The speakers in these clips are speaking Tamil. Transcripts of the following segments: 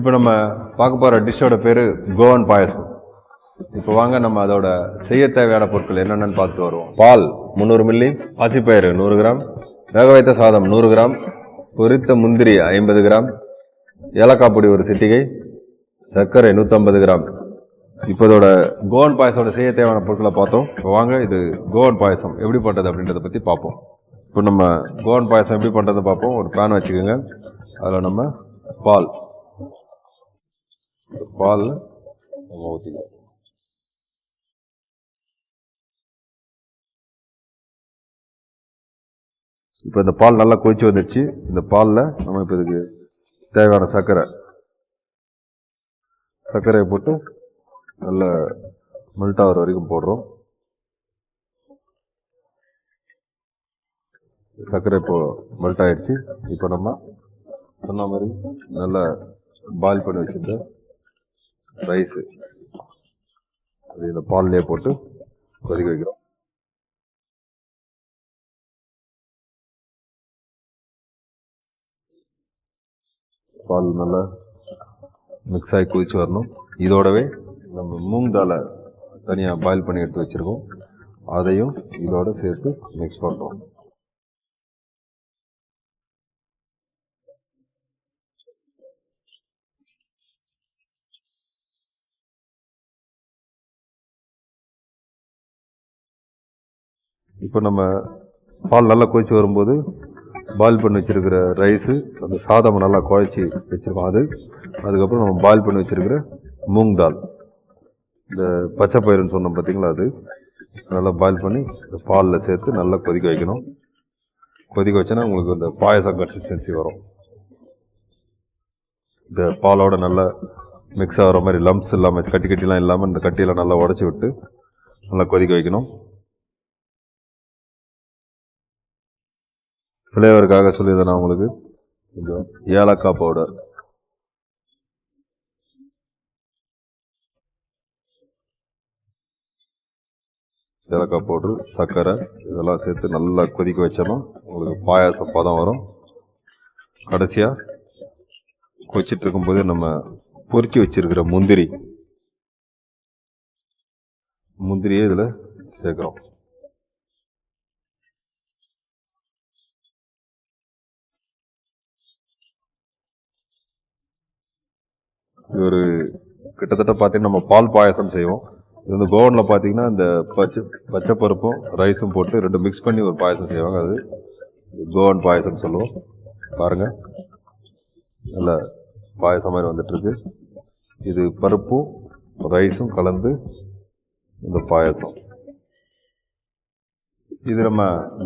இப்போ நம்ம பார்க்க போகிற டிஷ்ஷோட பேர் கோவன் பாயசம். இப்போ வாங்க நம்ம அதோட செய்ய தேவையான பொருட்கள் என்னென்னு பார்த்துட்டு வருவோம். பால் முந்நூறு மில்லி பாசிப்பயிறு நூறு கிராம் வேக வைத்த சாதம் நூறு கிராம் பொரித்த முந்திரி ஐம்பது கிராம் ஏலக்காய் பொடி ஒரு சிட்டிகை சர்க்கரை நூற்றம்பது கிராம். இப்போ இதோட கோவன் பாயசோட செய்ய தேவையான பொருட்களை பார்த்தோம். இப்போ வாங்க இது கோவன் பாயசம் எப்படி பண்ணுறது அப்படின்றத பற்றி பார்ப்போம். இப்போ நம்ம கோவன் பாயசம் எப்படி பண்ணுறது பார்ப்போம். ஒரு பேன் வச்சுக்கோங்க. அதில் நம்ம பால் பால் நம்ம ஊற்றிக்கலாம் இப்போ இந்த பால் நல்லா கொதிச்சு வந்துடுச்சு. இந்த பாலில் நம்ம இப்போ இதுக்கு தேவையான சர்க்கரை. சர்க்கரையை போட்டு நல்ல மெல்ட் ஆகிற வரைக்கும் போடுறோம். சர்க்கரை இப்போ மெல்ட் ஆயிடுச்சு. இப்போ நம்ம சொன்ன மாதிரி நல்லா பாயில் பண்ணி வச்சுருந்த ரைஸு அது இந்த பால்லையே போட்டு கொதிக்க வைக்கிறோம். பால் நல்லா மிக்ஸ் ஆகி குதிச்சு வரணும். இதோடவே நம்ம மூங் தாலை தனியாக பாயில் பண்ணி எடுத்து வச்சுருக்கோம். அதையும் இதோட சேர்த்து மிக்ஸ் பண்ணுறோம் இப்போ நம்ம பால் நல்லா கொதிச்சு வரும்போது பாயில் பண்ணி வச்சுருக்கிற ரைஸு அந்த சாதம் நல்லா குழச்சி வச்சுருக்கோம். அது அதுக்கப்புறம் நம்ம பாயில் பண்ணி வச்சிருக்கிற மூங் தால் இந்த பச்சை பயிறுன்னு சொன்னோம் பார்த்தீங்களா அது? நல்லா பாயில் பண்ணி இந்த பாலில் சேர்த்து நல்லா கொதிக்க வைக்கணும். கொதிக்க வச்சோன்னா உங்களுக்கு இந்த பாயசம் கன்சிஸ்டன்சி வரும். இந்த பாலோட நல்லா மிக்ஸ் ஆகிற மாதிரி லம்ப்ஸ் இல்லாமல் கட்டி கட்டிலாம் இல்லாமல் இந்த கட்டியெல்லாம் நல்லா உடச்சி விட்டு நல்லா கொதிக்க வைக்கணும். ஃப்ளேவருக்காக சொல்லியிருந்தேன் நான் உங்களுக்கு கொஞ்சம் ஏலக்காய் பவுடர் ஏலக்காய் பவுடர் சர்க்கரை இதெல்லாம் சேர்த்து நல்லா கொதிக்க வச்சோன்னா உங்களுக்கு பாயாசம் பதம் வரும். கடைசியாக கொச்சிட்டு இருக்கும்போது நம்ம பொறிச்சு வச்சிருக்கிற முந்திரி. முந்திரியே இதில் சேர்க்குறோம். இது ஒரு கிட்டத்தட்ட பார்த்தீங்கன்னா நம்ம பால் பாயசம் செய்வோம். இது வந்து கோவனில் பார்த்தீங்கன்னா இந்த பச்சை பச்சை பருப்பும் ரைஸும் போட்டு ரெண்டு மிக்ஸ் பண்ணி ஒரு பாயசம் செய்வாங்க. அது கோவன் பாயாசம்னு சொல்லுவோம். பாருங்கள் நல்ல பாயசம் மாதிரி வந்துட்டுருக்கு. இது பருப்பும் ரைஸும் கலந்து இந்த பாயசம். இது நம்ம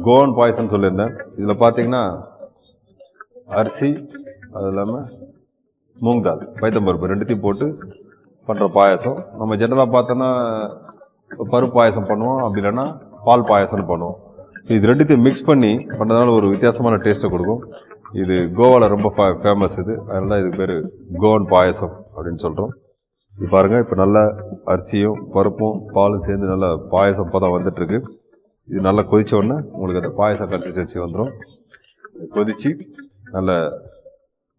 கோவன் பாயசம் சொல்லியிருந்தேன். இதில் பார்த்தீங்கன்னா அரிசி அது இல்லாமல் மூங் தால் பைத்தம்பருப்பு ரெண்டுத்தையும் போட்டு பண்ணுற பாயாசம். நம்ம ஜென்ரலாக பார்த்தோன்னா பருப்பு பாயாசம் பண்ணுவோம் அப்படி இல்லைன்னா பால் பாயாசம்னு பண்ணுவோம். இது ரெண்டுத்தையும் மிக்ஸ் பண்ணி பண்ணுறதுனால ஒரு வித்தியாசமான டேஸ்ட்டை கொடுக்கும். இது கோவாவில் ரொம்ப ஃபேமஸ் இது. அதனால தான் இதுக்கு பேர் கோவன் பாயசம் அப்படின்னு சொல்கிறோம் இது பாருங்கள் இப்போ நல்ல அரிசியும் பருப்பும் பாலும் சேர்ந்து நல்ல பாயசம் பதம் வந்துட்டுருக்கு. இது நல்லா கொதித்த உடனே உங்களுக்கு அந்த பாயசம் கன்சிஸ்டன்சி வந்துடும் கொதித்து நல்ல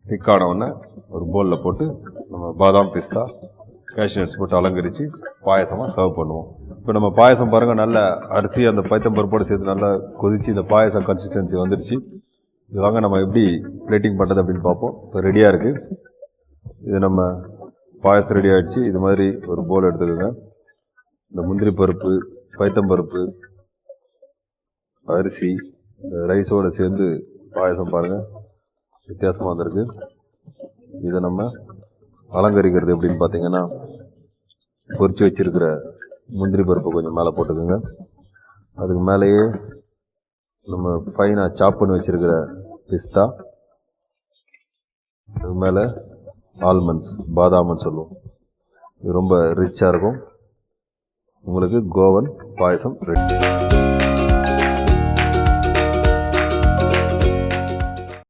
திக்கான உடனே ஒரு போலில் போட்டு நம்ம பாதாம் பிஸ்தா கேஷ்யூ நட்ஸ் போட்டு அலங்கரித்து பாயசமாக சர்வ் பண்ணுவோம். இப்போ நம்ம பாயசம் பாருங்கள் நல்ல அரிசி அந்த பைத்தம்பருப்போடு சேர்த்து நல்லா கொதித்து இந்த பாயசம் கன்சிஸ்டன்சி வந்துடுச்சு இது வாங்க நம்ம எப்படி பிளேட்டிங் பண்ணுறது அப்படின்னு பார்ப்போம். இப்போ ரெடியாக இருக்குது இது நம்ம பாயசம் ரெடி ஆகிடுச்சு இது மாதிரி ஒரு போல் எடுத்துக்கோங்க. இந்த முந்திரி பருப்பு பைத்தம்பருப்பு அரிசி இந்த ரைஸோடு சேர்ந்து பாயசம் பாருங்கள் வித்தியாசமாக வந்திருக்கு. இதை நம்ம அலங்கரிக்கிறது எப்படின்னு பார்த்தீங்கன்னா பொறிச்சு வச்சுருக்கிற முந்திரி பருப்பை கொஞ்சம் மேலே போட்டுக்கோங்க. அதுக்கு மேலேயே நம்ம ஃபைனாக சாப் பண்ணி வச்சுருக்கிற பிஸ்தா அதுக்கு மேலே ஆல்மண்ட்ஸ் பாதாம்னு சொல்லுவோம். இது ரொம்ப ரிச்சாக இருக்கும். உங்களுக்கு கோவன் பாயசம் ரெடி